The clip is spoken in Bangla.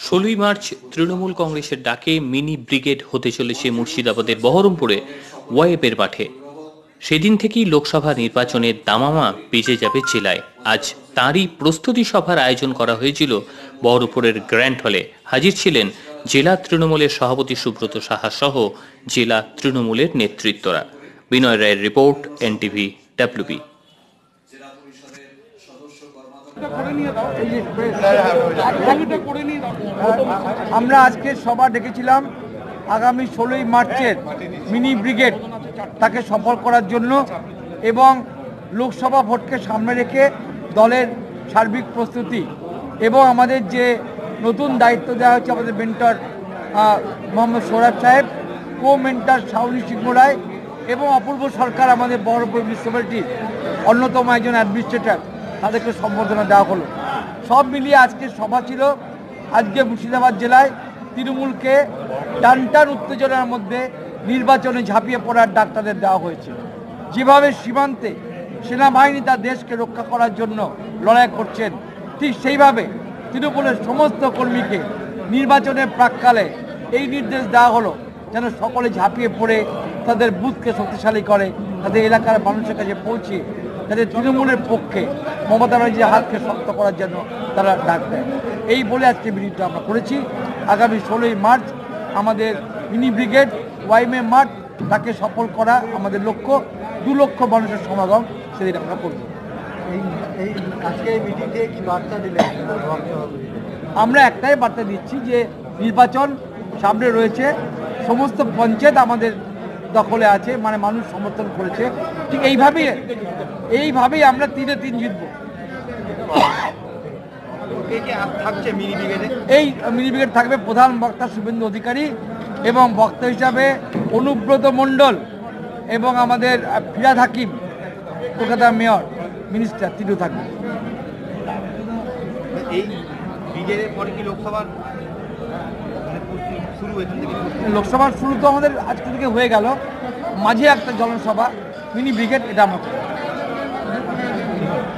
ষোলোই মার্চ তৃণমূল কংগ্রেসের ডাকে মিনি ব্রিগেড হতে চলেছে মুর্শিদাবাদের বহরমপুরে ওয়াইপের মাঠে সেদিন থেকেই লোকসভা নির্বাচনের দামামা বেজে যাবে জেলায়। আজ তারই প্রস্তুতি সভার আয়োজন করা হয়েছিল বহরমপুরের গ্র্যান্ড হলে। হাজির ছিলেন জেলা তৃণমূলের সভাপতি সুব্রত সাহা সহ জেলা তৃণমূলের নেতৃত্বরা। বিনয় রায়ের রিপোর্ট, এনটিভি, ডাব্লিউবি। আমরা আজকে সভা ডেকেছিলাম আগামী ষোলোই মার্চের মিনি ব্রিগেড তাকে সফল করার জন্য এবং লোকসভা ভোটকে সামনে রেখে দলের সার্বিক প্রস্তুতি এবং আমাদের যে নতুন দায়িত্ব দেওয়া হচ্ছে আমাদের মেন্টর মোহাম্মদ সৌরভ সাহেব কো মেন্টর শাউনি সিংহ রায় এবং অপূর্ব সরকার আমাদের বহরমপুর মিউনিসিপ্যালিটির অন্যতম একজন অ্যাডমিনিস্ট্রেটর, তাদেরকে সম্বর্ধনা দেওয়া হলো। সব মিলিয়ে আজকে সভা ছিল, আজকে মুর্শিদাবাদ জেলায় তৃণমূলকে টানটান উত্তেজনার মধ্যে নির্বাচনে ঝাঁপিয়ে পড়ার ডাক্তারদের দেওয়া হয়েছে। যেভাবে সীমান্তে সেনাবাহিনী তার দেশকে রক্ষা করার জন্য লড়াই করছেন, ঠিক সেইভাবে তৃণমূলের সমস্ত কর্মীকে নির্বাচনের প্রাককালে এই নির্দেশ দেওয়া হলো। যেন সকলে ঝাঁপিয়ে পড়ে তাদের বুথকে শক্তিশালী করে তাদের এলাকার মানুষের কাছে পৌঁছে তাদের তৃণমূলের পক্ষে মমতা ব্যানার্জির হাতকে শক্ত করার জন্য তারা ডাক দেয়। এই বলে আজকে মিটিংটা আমরা করেছি। আগামী ষোলোই মার্চ আমাদের মিনি ব্রিগেড ওয়াইমে মাঠ তাকে সফল করা আমাদের লক্ষ্য। দু লক্ষ মানুষের সমাগম সেদিন আমরা করব। এই এই আজকে এই মিটিংয়ে কি বার্তা দিলেন আমরা একটাই বার্তা দিচ্ছি যে নির্বাচন সামনে রয়েছে। সমস্ত পঞ্চায়েত আমাদের দখলে আছে মানে মানুষ সমর্থন করেছে। ঠিক এইভাবেই এইভাবেই আমরা তিনে তিন জিতবো। মিনি এই মিনি ব্রিগেড থাকবে প্রধান বক্তা শুভেন্দু অধিকারী এবং বক্তা হিসাবে অনুব্রত মণ্ডল এবং আমাদের ফিরাদ হাকিম কলকাতার মেয়র মিনিস্টার তিনিও থাকবে এই ব্রিগেডের পরে কি লোকসভার লোকসভার শুরু তো আমাদের আজকে থেকে হয়ে গেল মাঝে একটা জনসভা, মিনি ব্রিগেড, এটা আমরা।